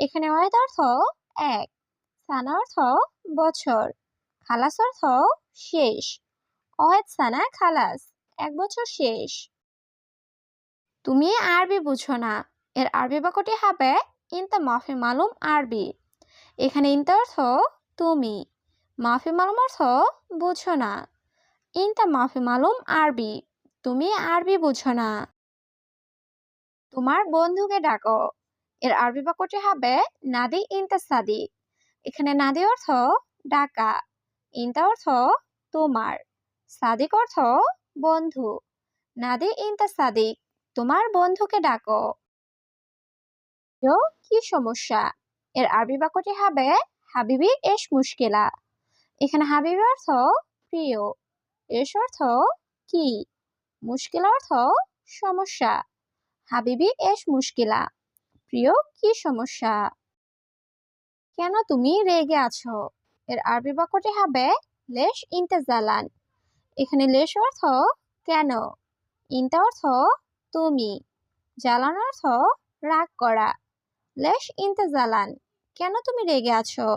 এখানে ওয়াহেদ অর্থ এক, সানা অর্থ বছর, খালাস অর্থ শেষ ওয়াহেদ সানা খালাস এক বছর শেষ। তুমি আরবি বুঝো না, এর আরবি বাক্যটি হবে ইনতা মাফি মালুম আরবি। এখানে ইনতা অর্থ তুমি, মাফি মালুম অর্থ বুঝো না, ইনতা মাফি মালুম আরবি, তুমি আরবি বুঝো না। তোমার বন্ধুকে ডাকো। এর আরবি বাক্যটি হবে নাদি ইনতা সাদি। এখানে নাদি অর্থ ডাকা, ইনতা অর্থ তোমার, সাদিক অর্থ বন্ধু। নাদি ইনতা সাদিক, তোমার বন্ধুকে ডাকো। কি সমস্যা? এর আরবি বাক্যটি হবে হাবিবি এস মুশকিলা। এখানে হাবিবি অর্থ প্রিয়, এস অর্থ কি, মুশকিল অর্থ সমস্যা। হাবিবি এস মুশকিলা। প্রিয়? কি সমস্যা? কেন তুমি রেগে আছো? এর আরবি বাক্যটি হবে, লেশ ইন্তেজালান এখানে লেশ অর্থ, কেন? ইন্তা অর্থ, তুমি। জ্বালান অর্থ, রাগ করা। লেশ ইন্তেজালান কেন তুমি রেগে আছো?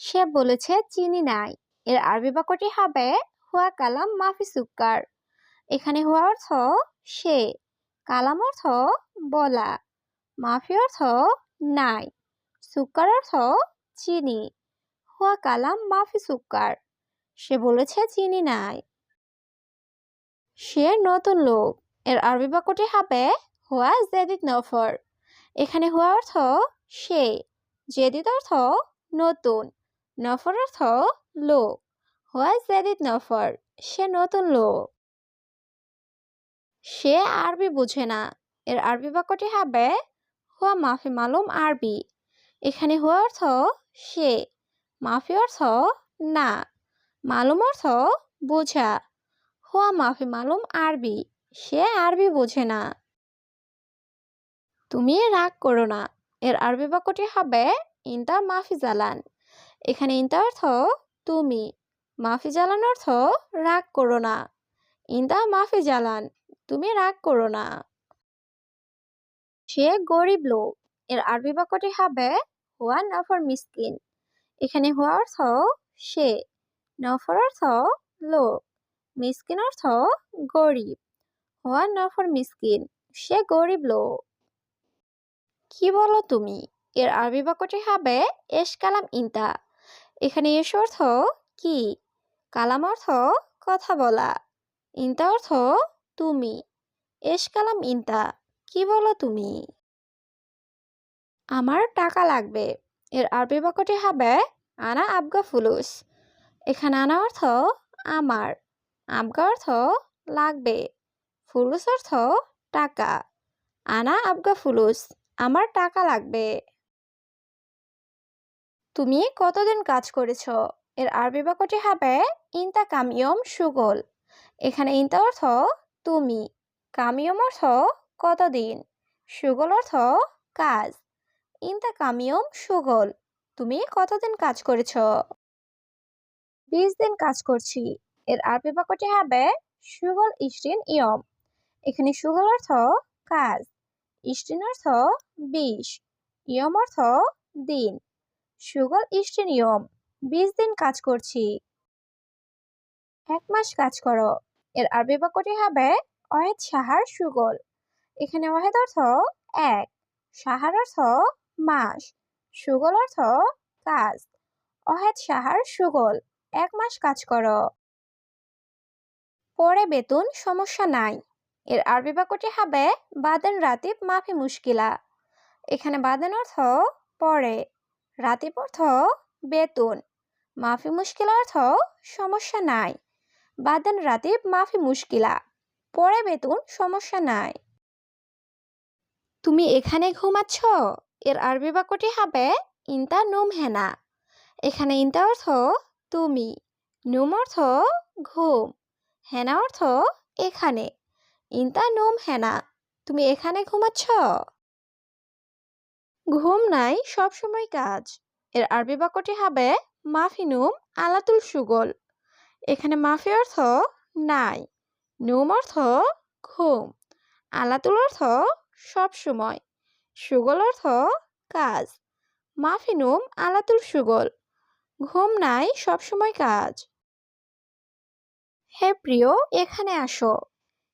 সে বলেছে, চিনি নাই। এর আরবি বাক্যটি হবে, হুয়া কালাম মাফি সুক্কার। এখানে হুয়া অর্থ, সে। কালাম অর্থ বলা, মাফি অর্থ নাই, সুক্কার অর্থ চিনি। হুয়া কালাম মাফি সুক্কার, সে বলেছে চিনি নাই। সে নতুন লোক, এর আরবি বাক্যটি হবে হুয়া জেদিদ নফর। এখানে হুয়া অর্থ সে, জেদিদ অর্থ নতুন, নফর অর্থ লোক। হুয়া জেদিদ নফর, সে নতুন লোক। সে আরবি বুঝে না। এর আরবি বাক্যটি হবে, হুয়া মাফি মালুম আরবি। এখানে হুয়া অর্থ সে, মাফি অর্থ না, মালুম অর্থ বোঝা। হুয়া মাফি মালুম আরবি। সে আরবি বোঝে না। তুমি রাগ করো না। এর আরবি বাক্যটি হবে, ইনতা মাফি জালান। এখানে ইনতা অর্থ তুমি। মাফি জালান অর্থ রাগ করো না। ইনতা মাফি জালান। তুমি রাগ করো না। সে গরিব লোক। এর আরবি বাক্যটি হবে, হুয়া নফর মিসকিন। এখানে হুয়া অর্থ, সে। নফর অর্থ, লোক। মিসকিন অর্থ, গরিব। হুয়া নফর মিসকিন, সে গরিব লোক। কি বলো তুমি? এর আরবি বাক্যটি হবে, এস কালাম ইন্তা। এখানে এস অর্থ, কি? কালাম অর্থ, কথা বলা। ইন্তা অর্থ তুমি? এস কালাম ইন্তা, কি বলো তুমি? আমার টাকা লাগবে। এর আরবি বাক্যটি হবে, আনা আবগা ফুলুস। এখানে আনা অর্থ, আমার। আবগা অর্থ, লাগবে। ফুলুস অর্থ, টাকা। আনা আবগা ফুলুস, আমার টাকা লাগবে। তুমি কতদিন কাজ করেছ? এর আরবি বাক্যটি হবে, ইনতা কামিয়ম সুগল। এখানে ইনতা অর্থ তুমি কামিয়ম অর্থ কতদিন? সুগল অর্থ কাজ। ইনতা কামিয়ম সুগল, তুমি কতদিন কাজ করেছ? বিশ দিন কাজ করছি। এর আরবি বাক্যটি হবে সুগল ইস্টিন ইয়ম। এখানে সুগল অর্থ কাজ ইস্টিন অর্থ বিশ, ইয়ম অর্থ দিন। সুগল ইস্টিন ইয়ম, বিশ দিন কাজ করছি। এক মাস কাজ করো। এর আরবি বাক্যটি হবে অহেদ সাহার সুগল। এখানে অহেদ অর্থ এক, সাহার অর্থ মাস, সুগল অর্থ কাজ। অহেদ সাহার সুগল, এক মাস কাজ করো। পরে বেতন, সমস্যা নাই। এর আরবি বাক্যটি হবে বাদেন রাতিব মাফি মুশকিলা। এখানে বাদেন অর্থ পরে, রাতিব অর্থ বেতন। মাফি মুশকিলা অর্থ সমস্যা নাই। বাদেন রাতে মাফি মুশকিলা। পরে বেতন, সমস্যা নাই। তুমি এখানে ঘুমাচ্ছ? এর আরবি বাক্যটি হবে, ইনতা নুম হেনা। এখানে ইনতা অর্থ, তুমি। নুম অর্থ, ঘুম। হেনা অর্থ, এখানে। ইনতা নুম হেনা। তুমি এখানে ঘুমাচ্ছ? ঘুম নাই, সবসময় কাজ। এর আরবি বাক্যটি হবে মাফিনুম আলাতুল সুগল। এখানে মাফি অর্থ নাই, নুম অর্থ ঘুম, আলাতুল অর্থ সবসময় সুগল অর্থ কাজ, মাফি নুম, আলাতুল সুগল, ঘুম নাই সবসময় কাজ। হে প্রিয়, এখানে আসো।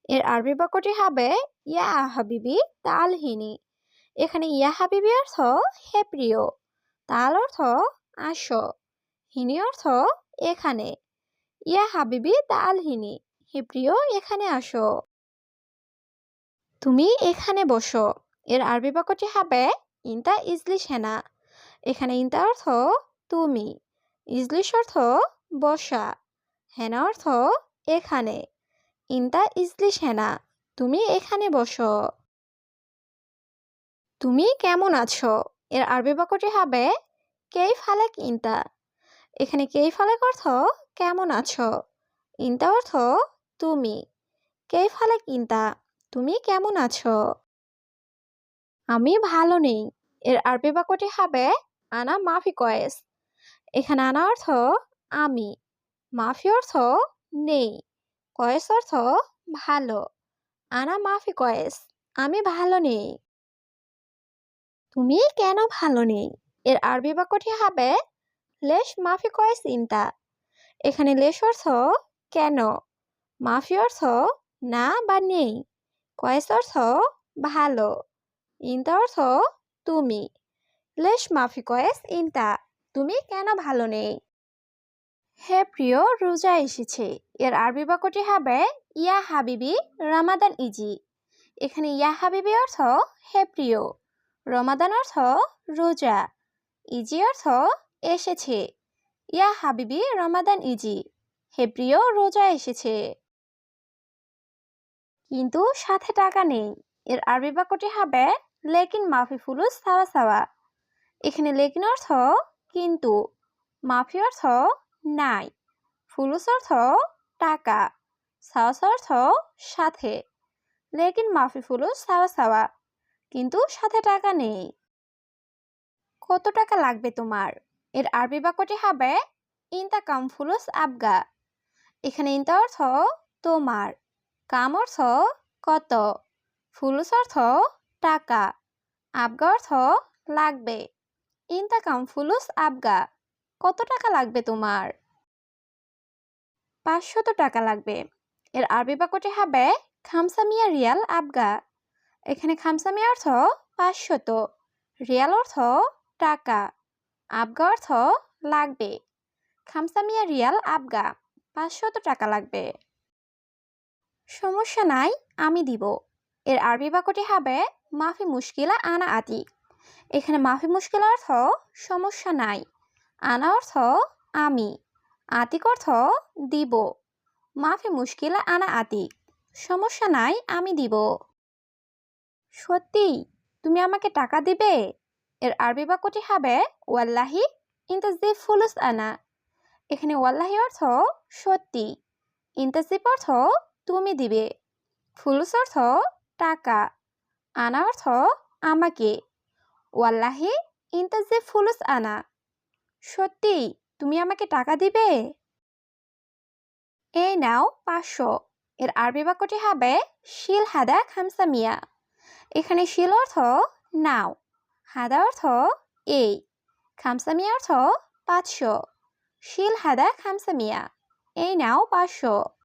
এর আরবি বাক্যটি হবে ইয়া হাবিবি তালহিনী। এখানে ইয়া হাবিবি অর্থ হে প্রিয়, তাল অর্থ আসো, হিনি অর্থ এখানে। ইয়া হাবিবি তালহিনী হে প্রিয়, এখানে আসো। তুমি এখানে বসো। এর আরবি বাক্যটি হবে, ইনতা ইজলিশ হেনা। এখানে ইনতা অর্থ, তুমি। ইজলিশ অর্থ, বসা। হেনা অর্থ, এখানে। ইনতা ইজলিশ হেনা, তুমি এখানে বসো। তুমি কেমন আছো? এর আরবি বাক্যটি হবে, কেই ফালেক ইনতা? এখানে কেই ফালেক অর্থ কেমন আছো? ইনতা অর্থ? তুমি? কে ফালেক ইনতা? তুমি কেমন আছো? আমি ভালো নেই। এর আরবি বাক্যটি হবে, আনা মাফি কয়েস। এখানে আনা অর্থ, আমি। মাফি অর্থ, নেই। কয়েস অর্থ, ভালো। আনা মাফি কয়েস। আমি ভালো নেই। তুমি কেন ভালো নেই? এর আরবি বাক্যটি হবে, লেশ মাফি কয়েস ইনতা। এখানে লেশ অর্থ কেন? মাফি অর্থ না বা নেই? কয়েস অর্থ ভালো? ইনতা অর্থ তুমি? লেশ মাফি কয়েস ইনতা, তুমি কেন ভালো নেই? হে প্রিয়, রোজা এসেছে। এর আরবি বাক্যটি হবে, ইয়া হাবিবি রামাদান ইজি। এখানে ইয়া হাবিবি অর্থ, হে প্রিয়। রমাদান অর্থ, রোজা। ইজি অর্থ, এসেছে। ইয়া হাবিবি, রমাদান ইজি। হে প্রিয় রোজা এসেছে। কিন্তু সাথে টাকা নেই। এর আরবি বাক্যটি হবে, লেকিন মাফি ফুলুস সাওয়া সাওয়া। এখানে লেকিন অর্থ, কিন্তু। মাফি অর্থ, নাই। ফুলুস অর্থ, টাকা। সাওয়াস অর্থ, সাথে। লেকিন মাফি ফুলুস সাওয়া সাওয়া। কিন্তু সাথে টাকা নেই। কত টাকা লাগবে তোমার? এর আরবি বাক্যটি হবে ইনতা কাম ফুলুস আবগা। এখানে ইনতা অর্থ, তোমার। কাম অর্থ, কত। ফুলুস অর্থ, টাকা। আবগা অর্থ, লাগবে। ইনতা কাম ফুলুস আবগা। কত টাকা লাগবে তোমার? পাঁচশত টাকা লাগবে। এর আরবি বাক্যটি হবে খামসামিয়া রিয়াল আবগা। এখানে খামসামিয়া অর্থ, পাঁচশত। রিয়াল অর্থ, টাকা। আবগা অর্থ লাগবে। খামসামিয়া রিয়াল আবগা, পাঁচশত টাকা লাগবে। সমস্যা নাই, আমি দিব। এর আরবি বাক্যটি হবে, মাফি মুশকিলা আনা আতি। এখানে মাফি মুশকিল অর্থ, সমস্যা নাই। আনা অর্থ, আমি। আতিক অর্থ, দিব। মাফি মুশকিলা আনা আতিক সমস্যা নাই, আমি দিব। সত্যি তুমি আমাকে টাকা দিবে? এর আরবি বাক্যটি হবে, ওয়াল্লাহি ইন্তাজিব ফুলুস আনা। এখানে ওয়াল্লাহি অর্থ সত্যি, ইন্তাজিব অর্থ তুমি দিবে, ফুলুস অর্থ টাকা, আনা অর্থ আমাকে, ওয়াল্লাহি ইন্তাজিব ফুলুস আনা। সত্যি, তুমি আমাকে টাকা দিবে? এই নাও পাঁচশো। এর আরবি বাক্যটি হবে, শিল হাদা খামসা মিয়া। এখানে শিল অর্থ নাও। হাদা অর্থ এই। খামসা মিয়া অর্থ পাঁচশো। শিল হাদা খামসা মিয়া এই নাও পাঁচশো।